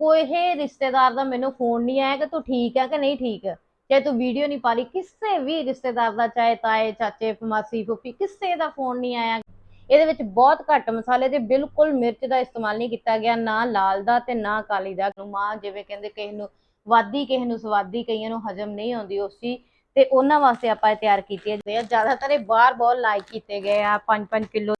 ਕੋਈ ਰਿਸ਼ਤੇਦਾਰ ਦਾ ਮੈਨੂੰ ਫੋਨ ਨਹੀਂ ਆਇਆ ਕਿ ਤੂੰ ਠੀਕ ਹੈ ਕਿ ਨਹੀਂ ਠੀਕ? ਚਾਹੇ ਤੂੰ ਵੀਡੀਓ ਨਹੀਂ ਪਾ ਲਈ ਕਿਸੇ ਵੀ ਰਿਸ਼ਤੇਦਾਰ ਦਾ, ਚਾਹੇ ਤਾਏ, ਚਾਚੇ, ਮਾਸੀ, ਫੁੱਫੀ, ਕਿਸੇ ਦਾ ਫੋਨ ਨਹੀਂ ਆਇਆ। ਇਹਦੇ ਵਿੱਚ ਬਹੁਤ ਘੱਟ ਮਸਾਲੇ ਤੇ ਬਿਲਕੁਲ ਮਿਰਚ ਦਾ ਇਸਤੇਮਾਲ ਨਹੀਂ ਕੀਤਾ ਗਿਆ, ਨਾ ਲਾਲ ਦਾ ਤੇ ਨਾ ਕਾਲੀ ਦਾ। ਮਾਂ ਜਿਵੇਂ ਕਹਿੰਦੇ ਕਿਸੇ ਨੂੰ ਵਾਦੀ, ਕਿਸੇ ਨੂੰ ਸਵਾਦੀ, ਕਈਆਂ ਨੂੰ ਹਜਮ ਨਹੀਂ ਆਉਂਦੀ ਉਸ। ਚੀਜ਼ ਤੇ ਉਹਨਾਂ ਵਾਸਤੇ ਆਪਾਂ ਇਹ ਤਿਆਰ ਕੀਤੀ ਆ ਜ਼ਿਆਦਾਤਰ ਇਹ ਬਾਹਰ ਬਹੁਤ ਲਾਈਕ ਕੀਤੇ ਗਏ ਆ 5-5 ਕਿਲੋ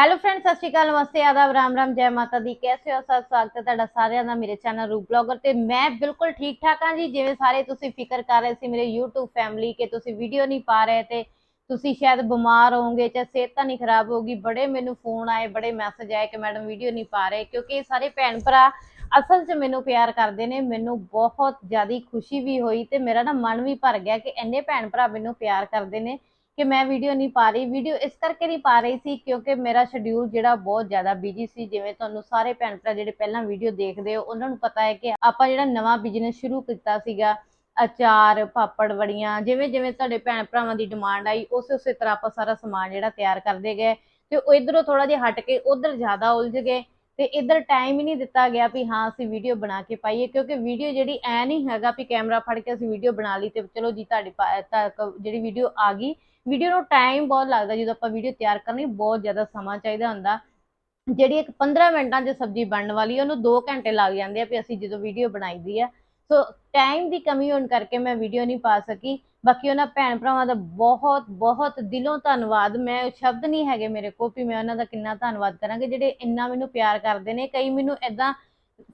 ਹੈਲੋ ਫਰੈਂਡਸ ਸਤਿ ਸ਼੍ਰੀ ਅਕਾਲ, ਨਮਸਤੇ, ਆਦਾਬ, ਰਾਮ ਰਾਮ, ਜੈ ਮਾਤਾ ਦੀ। ਕੈਸੇ ਹੋ? ਸਭ ਸਵਾਗਤ ਹੈ ਤੁਹਾਡਾ ਸਾਰਿਆਂ ਦਾ ਮੇਰੇ ਚੈਨਲ ਰੂਪ ਬਲੌਗਰ ਤੇ। ਮੈਂ ਬਿਲਕੁਲ ਠੀਕ ਠਾਕ ਹਾਂ ਜੀ। ਜਿਵੇਂ ਸਾਰੇ ਤੁਸੀਂ ਫਿਕਰ ਕਰ ਰਹੇ ਸੀ, ਮੇਰੇ YouTube ਫੈਮਿਲੀ ਕਿ ਤੁਸੀਂ ਵੀਡੀਓ ਨਹੀਂ ਪਾ ਰਹੇ ਤੇ ਤੁਸੀਂ ਸ਼ਾਇਦ ਬਿਮਾਰ ਹੋਵੋਗੇ ਜਾਂ ਸਿਹਤ ਤਾਂ ਨਹੀਂ ਖਰਾਬ ਹੋਗੀ ਬੜੇ ਮੈਨੂੰ ਫੋਨ ਆਏ, ਬੜੇ ਮੈਸੇਜ ਆਏ ਕਿ ਮੈਡਮ ਵੀਡੀਓ ਨਹੀਂ ਪਾ ਰਹੇ ਕਿਉਂਕਿ ਇਹ ਸਾਰੇ ਭੈਣ ਭਰਾ ਅਸਲ 'ਚ ਮੈਨੂੰ ਪਿਆਰ ਕਰਦੇ ਨੇ। ਮੈਨੂੰ ਬਹੁਤ ਜ਼ਿਆਦਾ ਖੁਸ਼ੀ ਵੀ ਹੋਈ ਤੇ ਮੇਰਾ ਨਾ ਮਨ ਵੀ ਭਰ ਗਿਆ ਕਿ ਇੰਨੇ ਭੈਣ ਭਰਾ ਮੈਨੂੰ ਪਿਆਰ ਕਰਦੇ ਨੇ। ਕਿ ਮੈਂ ਵੀਡੀਓ ਨਹੀਂ ਪਾ ਰਹੀ। ਵੀਡੀਓ ਇਸ ਕਰਕੇ ਨਹੀਂ ਪਾ ਰਹੀ ਸੀ ਕਿਉਂਕਿ ਮੇਰਾ ਸ਼ਡਿਊਲ ਜਿਹੜਾ ਬਹੁਤ ਜ਼ਿਆਦਾ ਬਿਜ਼ੀ ਸੀ। ਜਿਵੇਂ ਤੁਹਾਨੂੰ ਸਾਰੇ ਭੈਣ ਭਰਾ ਜਿਹੜੇ ਪਹਿਲਾਂ ਵੀਡੀਓ ਦੇਖਦੇ ਹੋ, ਉਹਨਾਂ ਨੂੰ ਪਤਾ ਹੈ ਕਿ ਆਪਾਂ ਜਿਹੜਾ ਨਵਾਂ ਬਿਜ਼ਨਸ ਸ਼ੁਰੂ ਕੀਤਾ ਸੀਗਾ, ਅਚਾਰ, ਪਾਪੜ ਵੜੀਆਂ, ਜਿਵੇਂ ਜਿਵੇਂ ਤੁਹਾਡੇ ਭੈਣ ਭਰਾਵਾਂ ਦੀ ਡਿਮਾਂਡ ਆਈ, ਉਸੇ ਉਸੇ ਤਰ੍ਹਾਂ ਆਪਾਂ ਸਾਰਾ ਸਮਾਨ ਜਿਹੜਾ ਤਿਆਰ ਕਰਦੇ ਗਏ। ਤੇ ਉਹ ਇਧਰੋਂ ਥੋੜਾ ਜਿਹਾ ਹਟ ਕੇ ਉਧਰ ਜ਼ਿਆਦਾ ਉਲਝ ਗਏ। ਤੇ ਇਧਰ ਟਾਈਮ ਹੀ ਨਹੀਂ ਦਿੱਤਾ ਗਿਆ ਵੀ ਹਾਂ, ਅਸੀਂ ਵੀਡੀਓ ਬਣਾ ਕੇ ਪਾਈਏ, ਕਿਉਂਕਿ ਵੀਡੀਓ ਜਿਹੜੀ ਐ ਨਹੀਂ ਹੈਗਾ ਵੀ ਕੈਮਰਾ ਫੜ ਕੇ ਅਸੀਂ ਵੀਡੀਓ ਬਣਾ ਲਈ ਤੇ ਚਲੋ ਜੀ ਤੁਹਾਡੀ ਪਾ- ਤੱਕ ਜਿਹੜੀ ਵੀਡੀਓ ਆ ਗਈ। ਵੀਡੀਓ ਨੂੰ ਟਾਈਮ ਬਹੁਤ ਲੱਗਦਾ ਜਦੋਂ ਆਪਾਂ ਵੀਡੀਓ ਤਿਆਰ ਕਰਨੀ ਬਹੁਤ ਜ਼ਿਆਦਾ ਸਮਾਂ ਚਾਹੀਦਾ ਹੁੰਦਾ। ਜਿਹੜੀ ਇੱਕ 15 ਮਿੰਟਾਂ 'ਚ ਸਬਜ਼ੀ ਬਣਨ ਵਾਲੀ ਉਹਨੂੰ 2 ਘੰਟੇ ਲੱਗ ਜਾਂਦੇ ਆ ਵੀ ਅਸੀਂ ਜਦੋਂ ਵੀਡੀਓ ਬਣਾਈਦੀ ਆ। ਸੋ ਟਾਈਮ ਦੀ ਕਮੀ ਹੋਣ ਕਰਕੇ ਮੈਂ ਵੀਡੀਓ ਨਹੀਂ ਪਾ ਸਕੀ। ਬਾਕੀ ਉਹਨਾਂ ਭੈਣ ਭਰਾਵਾਂ ਦਾ ਬਹੁਤ ਬਹੁਤ ਦਿਲੋਂ ਧੰਨਵਾਦ। ਮੈਂ ਸ਼ਬਦ ਨਹੀਂ ਹੈਗੇ ਮੇਰੇ ਕੋਲ ਵੀ ਮੈਂ ਉਹਨਾਂ ਦਾ ਕਿੰਨਾ ਧੰਨਵਾਦ ਕਰਾਂਗੇ, ਜਿਹੜੇ ਇੰਨਾ ਮੈਨੂੰ ਪਿਆਰ ਕਰਦੇ ਨੇ। ਕਈ ਮੈਨੂੰ ਇਦਾਂ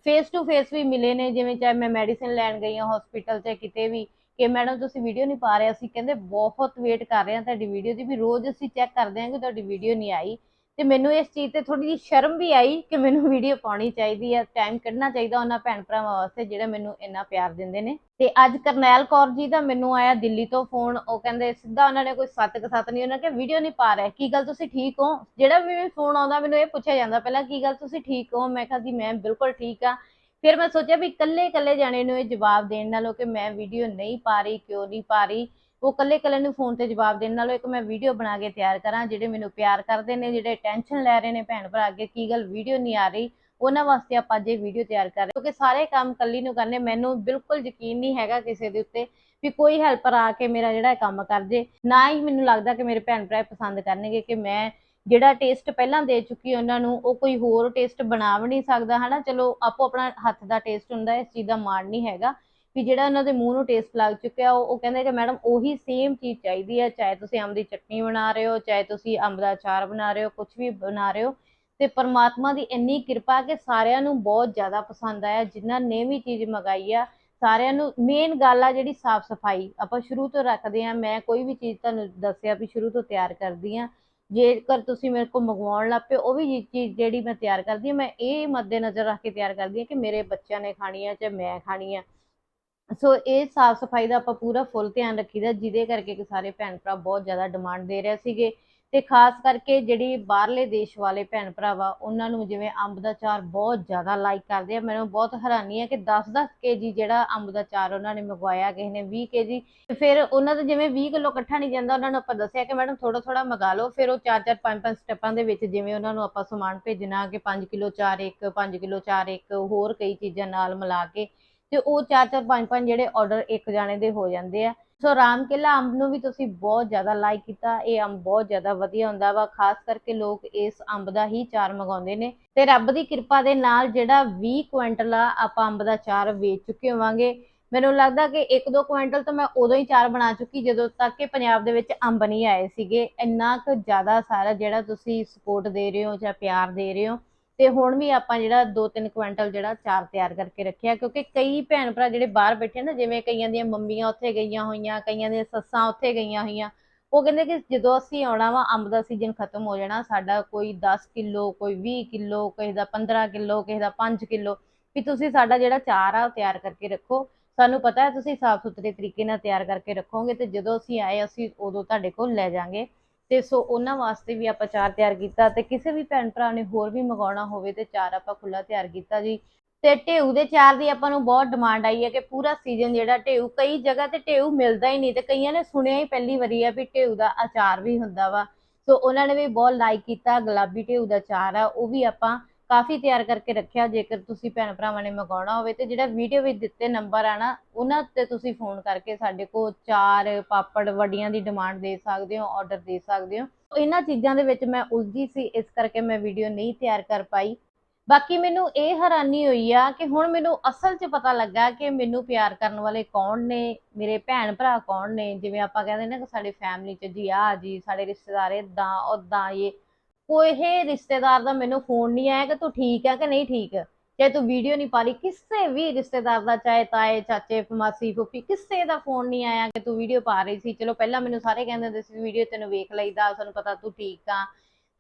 ਫੇਸ ਟੂ ਫੇਸ ਵੀ ਮਿਲੇ ਨੇ, ਜਿਵੇਂ ਚਾਹੇ ਮੈਂ ਮੈਡੀਸਿਨ ਲੈਣ ਗਈ ਹਾਂ ਹਸਪੀਟਲ 'ਚ ਕਿਤੇ ਵੀ। ਕਿ ਮੈਡਮ ਤੁਸੀਂ ਵੀਡੀਓ ਨਹੀਂ ਪਾ ਰਹੇ, ਅਸੀਂ ਕਹਿੰਦੇ ਬਹੁਤ ਵੇਟ ਕਰ ਰਹੇ ਹਾਂ ਤੁਹਾਡੀ ਵੀਡੀਓ ਦੀ ਵੀ ਰੋਜ਼ ਅਸੀਂ ਚੈੱਕ ਕਰਦੇ ਹਾਂ ਕਿ ਤੁਹਾਡੀ ਵੀਡੀਓ ਨਹੀਂ ਆਈ। ਤੇ ਮੈਨੂੰ ਇਸ ਚੀਜ਼ ਤੇ ਥੋੜੀ ਜਿਹੀ ਸ਼ਰਮ ਵੀ ਆਈ ਕਿ ਮੈਨੂੰ ਵੀਡੀਓ ਪਾਉਣੀ ਚਾਹੀਦੀ ਹੈ ਟਾਈਮ ਕੱਢਣਾ ਚਾਹੀਦਾ ਉਹਨਾਂ ਭੈਣ ਭਰਾਵਾਂ ਵਾਸਤੇ ਜਿਹੜੇ ਮੈਨੂੰ ਇੰਨਾ ਪਿਆਰ ਦਿੰਦੇ ਨੇ। ਤੇ ਅੱਜ ਕਰਨੈਲ ਕੌਰ ਜੀ ਦਾ ਮੈਨੂੰ ਆਇਆ ਦਿੱਲੀ ਤੋਂ ਫੋਨ ਉਹ ਕਹਿੰਦੇ ਸਿੱਧਾ ਉਹਨਾਂ ਨੇ ਕੋਈ ਸੱਤ ਕ ਸੱਤ ਨਹੀਂ, ਉਹਨਾਂ ਕਿ ਵੀਡੀਓ ਨਹੀਂ ਪਾ ਰਿਹਾ। ਕੀ ਗੱਲ ਤੁਸੀਂ ਠੀਕ ਹੋ? ਜਿਹੜਾ ਵੀ ਫੋਨ ਆਉਂਦਾ ਮੈਨੂੰ ਇਹ ਪੁੱਛਿਆ ਜਾਂਦਾ, ਪਹਿਲਾਂ ਕੀ ਗੱਲ ਤੁਸੀਂ ਠੀਕ ਹੋ? ਮੈਂ ਕਿਹਾ ਜੀ ਮੈਂ ਬਿਲਕੁਲ ਠੀਕ ਆ ਫਿਰ ਮੈਂ ਸੋਚਿਆ ਵੀ ਇਕੱਲੇ ਇਕੱਲੇ ਜਾਣੇ ਨੂੰ ਇਹ ਜਵਾਬ ਦੇਣ ਨਾਲੋਂ ਕਿ ਮੈਂ ਵੀਡੀਓ ਨਹੀਂ ਪਾ ਰਹੀ, ਕਿਉਂ ਨਹੀਂ ਪਾ ਰਹੀ। ਉਹ ਇਕੱਲੇ ਇਕੱਲੇ ਨੂੰ ਫੋਨ ਤੇ ਜਵਾਬ ਦੇਣ ਨਾਲੋਂ ਇੱਕ ਮੈਂ ਵੀਡੀਓ ਬਣਾ ਕੇ ਤਿਆਰ ਕਰਾਂ, ਜਿਹੜੇ ਮੈਨੂੰ ਪਿਆਰ ਕਰਦੇ ਨੇ, ਜਿਹੜੇ ਟੈਨਸ਼ਨ ਲੈ ਰਹੇ ਨੇ ਭੈਣ ਭਰਾ ਅੱਗੇ, ਕੀ ਗੱਲ ਵੀਡੀਓ ਨਹੀਂ ਆ ਰਹੀ। ਉਹਨਾਂ ਵਾਸਤੇ ਆਪਾਂ ਅੱਜ ਇਹ ਵੀਡੀਓ ਤਿਆਰ ਕਰ ਰਹੇ ਕਿਉਂਕਿ ਸਾਰੇ ਕੰਮ ਇਕੱਲੀ ਨੂੰ ਕਰਨੇ, ਮੈਨੂੰ ਬਿਲਕੁਲ ਯਕੀਨ ਨਹੀਂ ਹੈਗਾ ਕਿਸੇ ਦੇ ਉੱਤੇ ਵੀ ਕੋਈ ਹੈਲਪਰ ਆ ਕੇ ਮੇਰਾ ਜਿਹੜਾ ਕੰਮ ਕਰ ਜੇ। ਨਾ ਹੀ ਮੈਨੂੰ ਲੱਗਦਾ ਕਿ ਮੇਰੇ ਭੈਣ ਭਰਾ ਇਹ ਪਸੰਦ ਕਰਨਗੇ ਕਿ ਮੈਂ ਜਿਹੜਾ ਟੇਸਟ ਪਹਿਲਾਂ ਦੇ ਚੁੱਕੀ ਉਹਨਾਂ ਨੂੰ, ਉਹ ਕੋਈ ਹੋਰ ਟੇਸਟ ਬਣਾ ਵੀ ਨਹੀਂ ਸਕਦਾ, ਹਨਾ? ਚਲੋ, ਆਪੋ ਆਪਣਾ ਹੱਥ ਦਾ ਟੇਸਟ ਹੁੰਦਾ, ਇਸ ਚੀਜ਼ ਦਾ ਮਾਣ ਨਹੀਂ ਹੈਗਾ। ਵੀ ਜਿਹੜਾ ਉਹਨਾਂ ਦੇ ਮੂੰਹ ਨੂੰ ਟੇਸਟ ਲੱਗ ਚੁੱਕਿਆ, ਉਹ ਉਹ ਕਹਿੰਦੇ ਕਿ ਮੈਡਮ ਉਹੀ ਸੇਮ ਚੀਜ਼ ਚਾਹੀਦੀ ਹੈ, ਚਾਹੇ ਤੁਸੀਂ ਅੰਬ ਦੀ ਚਟਨੀ ਬਣਾ ਰਹੇ ਹੋ, ਚਾਹੇ ਤੁਸੀਂ ਅੰਬ ਦਾ ਅਚਾਰ ਬਣਾ ਰਹੇ ਹੋ ਕੁਝ ਵੀ ਬਣਾ ਰਹੇ ਹੋ। ਤੇ ਪਰਮਾਤਮਾ ਦੀ ਇੰਨੀ ਕਿਰਪਾ ਕਿ ਸਾਰਿਆਂ ਨੂੰ ਬਹੁਤ ਜ਼ਿਆਦਾ ਪਸੰਦ ਆਇਆ, ਜਿਨ੍ਹਾਂ ਨੇ ਵੀ ਚੀਜ਼ ਮੰਗਾਈ ਆ। ਸਾਰਿਆਂ ਨੂੰ ਮੇਨ ਗੱਲ ਆ ਜਿਹੜੀ ਸਾਫ਼ ਸਫ਼ਾਈ। ਆਪਾਂ ਸ਼ੁਰੂ ਤੋਂ ਰੱਖਦੇ ਆ ਮੈਂ ਕੋਈ ਵੀ ਚੀਜ਼ ਤੁਹਾਨੂੰ ਦੱਸਿਆ ਵੀ ਸ਼ੁਰੂ ਤੋਂ ਤਿਆਰ ਕਰਦੀ ਆ ਜੇਕਰ ਤੁਸੀਂ ਮੇਰੇ ਕੋਲ ਮੰਗਵਾਉਣ ਲੱਗ ਪਏ, ਉਹ ਵੀ ਚੀਜ਼ ਜਿਹੜੀ ਮੈਂ ਤਿਆਰ ਕਰਦੀ ਹਾਂ, ਮੈਂ ਇਹ ਮੱਦੇ ਨਜ਼ਰ ਰੱਖ ਕੇ ਤਿਆਰ ਕਰਦੀ ਹਾਂ ਕਿ ਮੇਰੇ ਬੱਚਿਆਂ ਨੇ ਖਾਣੀ ਹੈ ਚਾਹੇ ਮੈਂ ਖਾਣੀ ਹੈ। ਸੋ ਇਹ ਸਾਫ਼ ਸਫ਼ਾਈ ਦਾ ਆਪਾਂ ਪੂਰਾ ਫੁੱਲ ਧਿਆਨ ਰੱਖੀਦਾ, ਜਿਹਦੇ ਕਰਕੇ ਕਿ ਸਾਰੇ ਭੈਣ ਭਰਾ ਬਹੁਤ ਜ਼ਿਆਦਾ ਡਿਮਾਂਡ ਦੇ ਰਹੇ ਸੀਗੇ। ਤੇ ਖਾਸ ਕਰਕੇ ਜਿਹੜੀ ਬਾਹਰਲੇ ਦੇਸ਼ ਵਾਲੇ ਭੈਣ ਭਰਾਵਾ, ਉਹਨਾਂ ਨੂੰ ਜਿਵੇਂ ਅੰਬ ਦਾ ਚਾਰ ਬਹੁਤ ਜ਼ਿਆਦਾ ਲਾਈਕ ਕਰਦੇ ਆ। ਮੈਨੂੰ ਬਹੁਤ ਹੈਰਾਨੀ ਹੈ ਕਿ 10-10 ਕੇਜੀ ਜਿਹੜਾ ਅੰਬ ਦਾ ਚਾਰ ਉਹਨਾਂ ਨੇ ਮੰਗਵਾਇਆ, ਕਿਸੇ ਨੇ 20 ਕੇਜੀ ਤੇ ਫਿਰ ਉਹਨਾਂ ਦਾ ਜਿਵੇਂ 20 ਕਿਲੋ ਇਕੱਠਾ ਨਹੀਂ ਜਾਂਦਾ, ਉਹਨਾਂ ਨੂੰ ਆਪਾਂ ਦੱਸਿਆ ਕਿ ਮੈਡਮ ਥੋੜਾ ਥੋੜਾ ਮੰਗਾ ਲਓ। ਫਿਰ ਉਹ 4-4 5-5 ਸਟੈਪਾਂ ਦੇ ਵਿੱਚ ਜਿਵੇਂ ਉਹਨਾਂ ਨੂੰ ਆਪਾਂ ਸਮਾਨ ਭੇਜਣਾ ਕਿ 5 ਕਿਲੋ ਚਾਰ ਇੱਕ 5 ਕਿਲੋ ਚਾਰ ਇੱਕ, ਹੋਰ ਕਈ ਚੀਜ਼ਾਂ ਨਾਲ ਮਿਲਾ ਕੇ। ਤੇ ਉਹ 4-4 5-5 ਜਿਹੜੇ ਆਰਡਰ ਇੱਕ ਜਾਣੇ ਦੇ ਹੋ ਜਾਂਦੇ ਆ। ਸੋ ਰਾਮ ਕਿਲਾ ਅੰਬ ਨੂੰ ਵੀ ਤੁਸੀਂ ਬਹੁਤ ਜ਼ਿਆਦਾ ਲਾਈਕ ਕੀਤਾ। ਇਹ ਅੰਬ ਬਹੁਤ ਜ਼ਿਆਦਾ ਵਧੀਆ ਹੁੰਦਾ ਵਾ। ਖਾਸ ਕਰਕੇ ਲੋਕ ਇਸ ਅੰਬ ਦਾ ਹੀ ਚਾਰ ਮੰਗਾਉਂਦੇ ਨੇ। ਤੇ ਰੱਬ ਦੀ ਕਿਰਪਾ ਦੇ ਨਾਲ ਜਿਹੜਾ 20 ਕੁਇੰਟਲ ਆ, ਆਪਾਂ ਅੰਬ ਦਾ ਚਾਰ ਵੇਚ ਚੁੱਕੇ ਹੋਵਾਂਗੇ। ਮੈਨੂੰ ਲੱਗਦਾ ਕਿ 1-2 ਕੁਇੰਟਲ ਤਾਂ ਮੈਂ ਉਦੋਂ ਹੀ ਚਾਰ ਬਣਾ ਚੁੱਕੀ, ਜਦੋਂ ਤੱਕ ਕਿ ਪੰਜਾਬ ਦੇ ਵਿੱਚ ਅੰਬ ਨਹੀਂ ਆਏ ਸੀਗੇ। ਇੰਨਾ ਕੁ ਜ਼ਿਆਦਾ ਸਾਰਾ ਜਿਹੜਾ ਤੁਸੀਂ ਸਪੋਰਟ ਦੇ ਰਹੇ ਹੋ ਜਾਂ ਪਿਆਰ ਦੇ ਰਹੇ ਹੋ ਤੇ ਹੁਣ ਵੀ ਆਪਾਂ ਜਿਹੜਾ 2-3 ਕੁਇੰਟਲ ਜਿਹੜਾ ਚਾਰ ਤਿਆਰ ਕਰਕੇ ਰੱਖਿਆ, ਕਿਉਂਕਿ ਕਈ ਭੈਣ ਭਰਾ ਜਿਹੜੇ ਬਾਹਰ ਬੈਠੇ ਨਾ, ਜਿਵੇਂ ਕਈਆਂ ਦੀਆਂ ਮੰਮੀਆਂ ਉੱਥੇ ਗਈਆਂ ਹੋਈਆਂ, ਕਈਆਂ ਦੀਆਂ ਸੱਸਾਂ ਉੱਥੇ ਗਈਆਂ ਹੋਈਆਂ, ਉਹ ਕਹਿੰਦੇ ਕਿ ਜਦੋਂ ਅਸੀਂ ਆਉਣਾ ਵਾ, ਅੰਬ ਦਾ ਸੀਜ਼ਨ ਖਤਮ ਹੋ ਜਾਣਾ, ਸਾਡਾ ਕੋਈ 10 ਕਿਲੋ, ਕੋਈ 20 ਕਿਲੋ, ਕਿਸੇ ਦਾ 15 ਕਿਲੋ, ਕਿਸੇ ਦਾ 5 ਕਿਲੋ, ਵੀ ਤੁਸੀਂ ਸਾਡਾ ਜਿਹੜਾ ਚਾਰ ਆ ਉਹ ਤਿਆਰ ਕਰਕੇ ਰੱਖੋ। ਸਾਨੂੰ ਪਤਾ ਹੈ ਤੁਸੀਂ ਸਾਫ਼ ਸੁਥਰੇ ਤਰੀਕੇ ਨਾਲ ਤਿਆਰ ਕਰਕੇ ਰੱਖੋਗੇ ਤੇ ਜਦੋਂ ਅਸੀਂ ਆਏ, ਅਸੀਂ ਉਦੋਂ ਤੁਹਾਡੇ ਕੋਲ ਲੈ ਜਾਾਂਗੇ। ਤੇ ਸੋ ਉਹਨਾਂ ਵਾਸਤੇ ਵੀ ਆਪਾਂ ਚਾਰ ਤਿਆਰ ਕੀਤਾ ਤੇ ਕਿਸੇ ਵੀ ਭੈਣ ਭਰਾ ਨੇ ਹੋਰ ਵੀ ਮੰਗਾਉਣਾ ਹੋਵੇ ਤੇ ਚਾਰ ਆਪਾਂ ਖੁੱਲਾ ਤਿਆਰ ਕੀਤਾ ਜੀ। ਤੇ ਢੇਊ ਦੇ ਚਾਰ ਦੀ ਆਪਾਂ ਨੂੰ ਬਹੁਤ ਡਿਮਾਂਡ ਆਈ ਹੈ ਕਿ ਪੂਰਾ ਸੀਜ਼ਨ ਜਿਹੜਾ ਢੇਊ, ਕਈ ਜਗ੍ਹਾ ਤੇ ਢੇਊ ਮਿਲਦਾ ਹੀ ਨਹੀਂ ਤੇ ਕਈਆਂ ਨੇ ਸੁਣਿਆ ਹੀ ਪਹਿਲੀ ਵਾਰੀ ਆ ਵੀ ਢੇਊ ਦਾ ਅਚਾਰ ਵੀ ਹੁੰਦਾ ਵਾ। ਸੋ ਉਹਨਾਂ ਨੇ ਵੀ ਬਹੁਤ ਲਾਈਕ ਕੀਤਾ, ਗੁਲਾਬੀ ਢੇਊ ਦਾ ਚਾਰ ਆ, ਉਹ ਵੀ ਆਪਾਂ ਕਾਫੀ ਤਿਆਰ ਕਰਕੇ ਰੱਖਿਆ, ਜੇਕਰ ਤੁਸੀਂ ਭੈਣ ਭਰਾਵਾਂ ਨੇ ਮੰਗਾਉਣਾ ਹੋਵੇ ਤੇ ਜਿਹੜਾ ਵੀਡੀਓ ਵਿੱਚ ਦਿੱਤੇ ਨੰਬਰ ਆ ਨਾ, ਉਹਨਾਂ ਤੇ ਤੁਸੀਂ ਫੋਨ ਕਰਕੇ ਸਾਡੇ ਕੋਲ ਚਾਰ ਪਾਪੜ ਵੱਡੀਆਂ ਦੀ ਡਿਮਾਂਡ ਦੇ ਸਕਦੇ ਹੋ ਆਰਡਰ ਦੇ ਸਕਦੇ ਹੋ। ਇਹਨਾਂ ਚੀਜ਼ਾਂ ਦੇ ਵਿੱਚ ਮੈਂ ਉਲਝੀ ਸੀ, ਇਸ ਕਰਕੇ ਮੈਂ ਵੀਡੀਓ ਨਹੀਂ ਤਿਆਰ ਕਰ ਪਾਈ। ਬਾਕੀ ਮੈਨੂੰ ਇਹ ਹੈਰਾਨੀ ਹੋਈ ਆ ਕਿ ਹੁਣ ਮੈਨੂੰ ਅਸਲ 'ਚ ਪਤਾ ਲੱਗਾ ਕਿ ਮੈਨੂੰ ਪਿਆਰ ਕਰਨ ਵਾਲੇ ਕੌਣ ਨੇ, ਮੇਰੇ ਭੈਣ ਭਰਾ ਕੌਣ ਨੇ, ਜਿਵੇਂ ਆਪਾਂ ਕਹਿੰਦੇ ਨਾ ਕਿ ਸਾਡੀ ਫੈਮਿਲੀ 'ਚ ਜੀ ਆ ਜੀ, ਸਾਡੇ ਰਿਸ਼ਤੇਦਾਰ ਇਦਾਂ ਉਦਾਂ ਇਹ ਕੋਈ ਰਿਸ਼ਤੇਦਾਰ ਦਾ ਮੈਨੂੰ ਫੋਨ ਨਹੀਂ ਆਇਆ ਕਿ ਤੂੰ ਠੀਕ ਹੈ ਕਿ ਨਹੀਂ ਠੀਕ? ਚਾਹੇ ਤੂੰ ਵੀਡੀਓ ਨਹੀਂ ਪਾ ਰਹੀ, ਕਿਸੇ ਵੀ ਰਿਸ਼ਤੇਦਾਰ ਦਾ, ਚਾਹੇ ਤਾਏ, ਚਾਚੇ, ਮਾਸੀ, ਫੁੱਫੀ, ਕਿਸੇ ਦਾ ਫੋਨ ਨਹੀਂ ਆਇਆ ਕਿ ਤੂੰ ਵੀਡੀਓ ਪਾ ਰਹੀ ਸੀ। ਚਲੋ, ਪਹਿਲਾਂ ਮੈਨੂੰ ਸਾਰੇ ਕਹਿੰਦੇ ਹੁੰਦੇ ਸੀ ਵੀਡੀਓ ਤੈਨੂੰ ਵੇਖ ਲਈਦਾ, ਸਾਨੂੰ ਪਤਾ ਤੂੰ ਠੀਕ ਆ।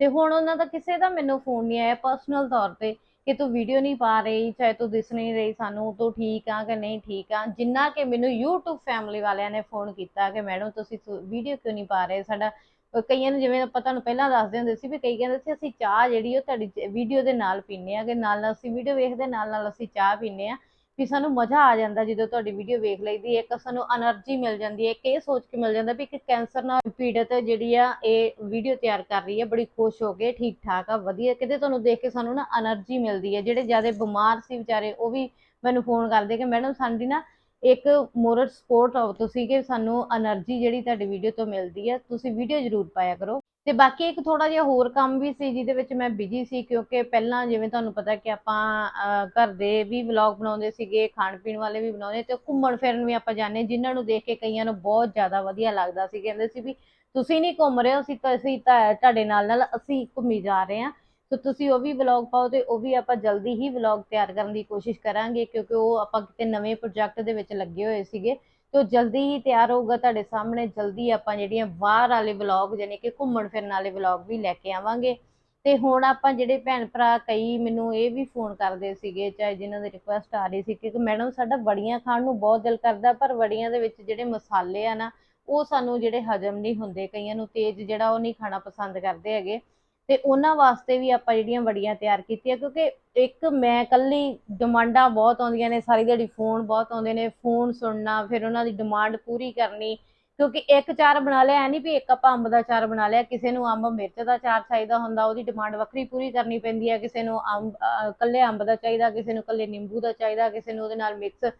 ਤੇ ਹੁਣ ਉਹਨਾਂ ਦਾ ਕਿਸੇ ਦਾ ਮੈਨੂੰ ਫੋਨ ਨਹੀਂ ਆਇਆ ਪਰਸਨਲ ਤੌਰ ਤੇ ਕਿ ਤੂੰ ਵੀਡੀਓ ਨਹੀਂ ਪਾ ਰਹੀ, ਚਾਹੇ ਤੂੰ ਦਿਸ ਨਹੀਂ ਰਹੀ ਸਾਨੂੰ, ਤੂੰ ਠੀਕ ਆ ਕਿ ਨਹੀਂ ਠੀਕ ਆ। ਜਿੰਨਾ ਕਿ ਮੈਨੂੰ YouTube ਫੈਮਿਲੀ ਵਾਲਿਆਂ ਨੇ ਫੋਨ ਕੀਤਾ ਕਿ ਮੈਡਮ ਤੁਸੀਂ ਵੀਡੀਓ ਕਿਉਂ ਨਹੀਂ ਪਾ ਰਹੇ? ਸਾਡਾ ਕਈਆਂ ਨੂੰ ਜਿਵੇਂ ਆਪਾਂ ਤੁਹਾਨੂੰ ਪਹਿਲਾਂ ਦੱਸਦੇ ਹੁੰਦੇ ਸੀ ਵੀ ਕਈ ਕਹਿੰਦੇ ਸੀ, ਅਸੀਂ ਚਾਹ ਜਿਹੜੀ ਉਹ ਤੁਹਾਡੀ ਵੀਡੀਓ ਦੇ ਨਾਲ ਪੀਨੇ ਆ ਨਾਲ ਨਾਲ ਅਸੀਂ ਵੀਡੀਓ ਵੇਖਦੇ ਨਾਲ ਨਾਲ ਅਸੀਂ ਚਾਹ ਪੀਨੇ ਆ ਵੀ ਸਾਨੂੰ ਮਜ਼ਾ ਆ ਜਾਂਦਾ ਜਦੋਂ ਤੁਹਾਡੀ ਵੀਡੀਓ ਵੇਖ ਲਈਦੀ ਇੱਕ ਸਾਨੂੰ એનર્ਜੀ ਮਿਲ ਜਾਂਦੀ ਹੈ, ਇੱਕ ਇਹ ਸੋਚ ਕੇ ਮਿਲ ਜਾਂਦਾ ਵੀ ਕਿ ਕੈਂਸਰ ਨਾਲ ਪੀੜਤ ਜਿਹੜੀ ਆ, ਇਹ ਵੀਡੀਓ ਤਿਆਰ ਕਰ ਰਹੀ ਹੈ, ਬੜੀ ਖੁਸ਼ ਹੋ ਕੇ ਠੀਕ ਠਾਕ ਆ, ਵਧੀਆ। ਕਿਤੇ ਤੁਹਾਨੂੰ ਦੇਖ ਕੇ ਸਾਨੂੰ ਨਾ એનર્ਜੀ ਮਿਲਦੀ ਹੈ, ਜਿਹੜੇ ਜ਼ਿਆਦਾ ਬਿਮਾਰ ਸੀ ਵਿਚਾਰੇ, ਉਹ ਵੀ ਮੈਨੂੰ ਫੋਨ ਕਰਦੇ ਕਿ, ਮੈਡਮ, ਸਾਡੀ ਨਾ ਇੱਕ ਮੋਰਲ ਸਪੋਰਟ ਹੋ ਤੁਸੀਂ ਕਿ ਸਾਨੂੰ એનર્ਜੀ ਜਿਹੜੀ ਤੁਹਾਡੀ ਵੀਡੀਓ ਤੋਂ ਮਿਲਦੀ ਹੈ ਤੁਸੀਂ ਵੀਡੀਓ ਜ਼ਰੂਰ ਪਾਇਆ ਕਰੋ। ਤੇ ਬਾਕੀ ਇੱਕ ਥੋੜਾ ਜਿਹਾ ਹੋਰ ਕੰਮ ਵੀ ਸੀ ਜਿਹਦੇ ਵਿੱਚ ਮੈਂ ਬਿਜ਼ੀ ਸੀ ਕਿਉਂਕਿ ਪਹਿਲਾਂ ਜਿਵੇਂ ਤੁਹਾਨੂੰ ਪਤਾ ਕਿ ਆਪਾਂ ਘਰ ਦੇ ਵੀ ਵਲੌਗ ਬਣਾਉਂਦੇ ਸੀਗੇ, ਖਾਣ ਪੀਣ ਵਾਲੇ ਵੀ ਬਣਾਉਂਦੇ ਤੇ ਘੁੰਮਣ ਫਿਰਨ ਵੀ ਆਪਾਂ ਜਾਂਦੇ ਜਿਨ੍ਹਾਂ ਨੂੰ ਦੇਖ ਕੇ ਕਈਆਂ ਨੂੰ ਬਹੁਤ ਜ਼ਿਆਦਾ ਵਧੀਆ ਲੱਗਦਾ ਸੀ। ਕਹਿੰਦੇ ਸੀ ਵੀ ਤੁਸੀਂ ਨਹੀਂ ਘੁੰਮ ਰਹੇ ਹੋ ਅਸੀਂ ਤਾਂ ਅਸੀਂ ਤੁਹਾਡੇ ਨਾਲ ਨਾਲ ਅਸੀਂ ਘੁੰਮੀ ਜਾ ਰਹੇ ਹਾਂ। ਸੋ ਤੁਸੀਂ ਉਹ ਵੀ ਵਲੌਗ ਪਾਓ ਤੇ ਉਹ ਵੀ ਆਪਾਂ ਜਲਦੀ ਹੀ ਵਲੌਗ ਤਿਆਰ ਕਰਨ ਦੀ ਕੋਸ਼ਿਸ਼ ਕਰਾਂਗੇ, ਕਿਉਂਕਿ ਉਹ ਆਪਾਂ ਕਿਤੇ ਨਵੇਂ ਪ੍ਰੋਜੈਕਟ ਦੇ ਵਿੱਚ ਲੱਗੇ ਹੋਏ ਸੀਗੇ। ਤੇ ਉਹ ਜਲਦੀ ਹੀ ਤਿਆਰ ਹੋਊਗਾ ਤੁਹਾਡੇ ਸਾਹਮਣੇ, ਜਲਦੀ ਆਪਾਂ ਜਿਹੜੀਆਂ ਬਾਹਰ ਵਾਲੇ ਵਲੌਗ ਯਾਨੀ ਕਿ ਘੁੰਮਣ ਫਿਰਨ ਵਾਲੇ ਵਲੌਗ ਵੀ ਲੈ ਕੇ ਆਵਾਂਗੇ। ਤੇ ਹੁਣ ਆਪਾਂ ਜਿਹੜੇ ਭੈਣ ਭਰਾ ਕਈ ਮੈਨੂੰ ਇਹ ਵੀ ਫੋਨ ਕਰਦੇ ਸੀਗੇ, ਚਾਹੇ ਜਿਨ੍ਹਾਂ ਦੀ ਰਿਕੁਐਸਟ ਆ ਰਹੀ ਸੀ ਕਿ ਮੈਡਮ ਸਾਡਾ ਵੜੀਆਂ ਖਾਣ ਨੂੰ ਬਹੁਤ ਦਿਲ ਕਰਦਾ, ਪਰ ਵੜੀਆਂ ਦੇ ਵਿੱਚ ਜਿਹੜੇ ਮਸਾਲੇ ਆ ਨਾ, ਉਹ ਸਾਨੂੰ ਜਿਹੜੇ ਹਜਮ ਨਹੀਂ ਹੁੰਦੇ, ਕਈਆਂ ਨੂੰ ਤੇਜ਼ ਜਿਹੜਾ ਉਹ ਨਹੀਂ ਖਾਣਾ ਪਸੰਦ ਕਰਦੇ ਹੈਗੇ। ਤੇ ਉਹਨਾਂ ਵਾਸਤੇ ਵੀ ਆਪਾਂ ਜਿਹੜੀਆਂ ਵੜੀਆਂ ਤਿਆਰ ਕੀਤੀਆਂ, ਕਿਉਂਕਿ ਇੱਕ ਮੈਂ ਇਕੱਲੀ ਡਿਮਾਂਡਾਂ ਬਹੁਤ ਆਉਂਦੀਆਂ ਨੇ, ਸਾਰੀ ਦਿਹਾੜੀ ਫੋਨ ਬਹੁਤ ਆਉਂਦੇ ਨੇ, ਫੋਨ ਸੁਣਨਾ, ਫਿਰ ਉਹਨਾਂ ਦੀ ਡਿਮਾਂਡ ਪੂਰੀ ਕਰਨੀ, ਕਿਉਂਕਿ ਇੱਕ ਚਾਰ ਬਣਾ ਲਿਆ, ਐ ਨਹੀਂ ਵੀ ਇੱਕ ਆਪਾਂ ਅੰਬ ਦਾ ਚਾਰ ਬਣਾ ਲਿਆ, ਕਿਸੇ ਨੂੰ ਅੰਬ ਮਿਰਚ ਦਾ ਚਾਰ ਚਾਹੀਦਾ ਹੁੰਦਾ, ਉਹਦੀ ਡਿਮਾਂਡ ਵੱਖਰੀ ਪੂਰੀ ਕਰਨੀ ਪੈਂਦੀ ਹੈ, ਕਿਸੇ ਨੂੰ ਅੰਬ, ਅਹ ਇਕੱਲੇ ਅੰਬ ਦਾ ਚਾਹੀਦਾ, ਕਿਸੇ ਨੂੰ ਇਕੱਲੇ ਨਿੰਬੂ ਦਾ ਚਾਹੀਦਾ, ਕਿਸੇ ਨੂੰ ਉਹਦੇ ਨਾਲ ਮਿਕਸ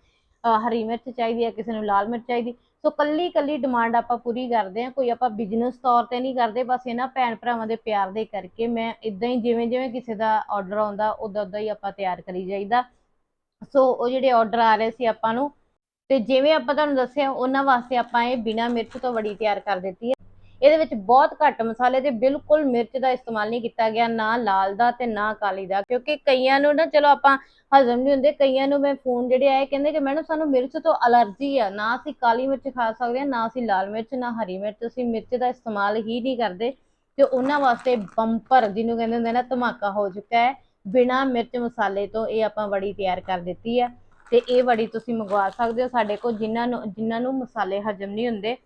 ਹਰੀ ਮਿਰਚ ਚਾਹੀਦੀ ਹੈ, ਕਿਸੇ ਨੂੰ ਲਾਲ ਮਿਰਚ ਚਾਹੀਦੀ ਸੋ ਕੱਲੀ ਕੱਲੀ ਡਿਮਾਂਡ ਆਪਾਂ ਪੂਰੀ ਕਰਦੇ ਆ ਕੋਈ ਆਪਾਂ ਬਿਜ਼ਨਸ ਤੌਰ ਤੇ ਨਹੀਂ ਕਰਦੇ, ਬਸ ਇਹਨਾਂ ਭੈਣ ਭਰਾਵਾਂ ਦੇ ਪਿਆਰ ਦੇ ਕਰਕੇ ਮੈਂ ਇਦਾਂ ਹੀ ਜਿਵੇਂ ਜਿਵੇਂ ਕਿਸੇ ਦਾ ਆਰਡਰ ਆਉਂਦਾ ਉਦਾਂ ਉਦਾਂ ਹੀ ਆਪਾਂ ਤਿਆਰ ਕਰੀ ਜਾਈਦਾ। ਸੋ ਉਹ ਜਿਹੜੇ ਆਰਡਰ ਆ ਰਹੇ ਸੀ ਆਪਾਂ ਨੂੰ, ਤੇ ਜਿਵੇਂ ਆਪਾਂ ਤੁਹਾਨੂੰ ਦੱਸਿਆ, ਉਹਨਾਂ ਵਾਸਤੇ ਆਪਾਂ ਇਹ ਬਿਨਾ ਮਿਰਚ ਤੋਂ ਵੜੀ ਤਿਆਰ ਕਰ ਦਿੱਤੀ ਹੈ। ਇਹਦੇ ਵਿੱਚ ਬਹੁਤ ਘੱਟ ਮਸਾਲੇ ਤੇ ਬਿਲਕੁਲ ਮਿਰਚ ਦਾ ਇਸਤੇਮਾਲ ਨਹੀਂ ਕੀਤਾ ਗਿਆ, ਨਾ ਲਾਲ ਦਾ ਤੇ ਨਾ ਕਾਲੀ ਦਾ, ਕਿਉਂਕਿ ਕਈਆਂ ਨੂੰ ਨਾ, ਚਲੋ ਆਪਾਂ ਹਜ਼ਮ ਨਹੀਂ ਹੁੰਦੇ, ਕਈਆਂ ਨੂੰ ਮੈਂ ਫੋਨ ਜਿਹੜੇ ਆਏ ਕਹਿੰਦੇ ਕਿ ਮੈਡਮ ਸਾਨੂੰ ਮਿਰਚ ਤੋਂ ਅਲਰਜੀ ਆ, ਨਾ ਅਸੀਂ ਕਾਲੀ ਮਿਰਚ ਖਾ ਸਕਦੇ ਹਾਂ, ਨਾ ਅਸੀਂ ਲਾਲ ਮਿਰਚ, ਨਾ ਹਰੀ ਮਿਰਚ, ਅਸੀਂ ਮਿਰਚ ਦਾ ਇਸਤੇਮਾਲ ਹੀ ਨਹੀਂ ਕਰਦੇ ਤੇ ਉਹਨਾਂ ਵਾਸਤੇ ਬੰਪਰ ਜਿਹਨੂੰ ਕਹਿੰਦੇ ਹੁੰਦੇ ਨਾ, ਧਮਾਕਾ ਹੋ ਚੁੱਕਾ ਹੈ। ਬਿਨਾ ਮਿਰਚ ਮਸਾਲੇ ਤੋਂ ਇਹ ਆਪਾਂ ਵੜੀ ਤਿਆਰ ਕਰ ਦਿੱਤੀ ਆ ਤੇ ਇਹ ਵੜੀ ਤੁਸੀਂ ਮੰਗਵਾ ਸਕਦੇ ਹੋ ਸਾਡੇ ਕੋਲ, ਜਿਨ੍ਹਾਂ ਨੂੰ ਜਿਨ੍ਹਾਂ ਨੂੰ ਮਸਾਲੇ ਹਜਮ ਨਹੀਂ ਹੁੰਦੇ।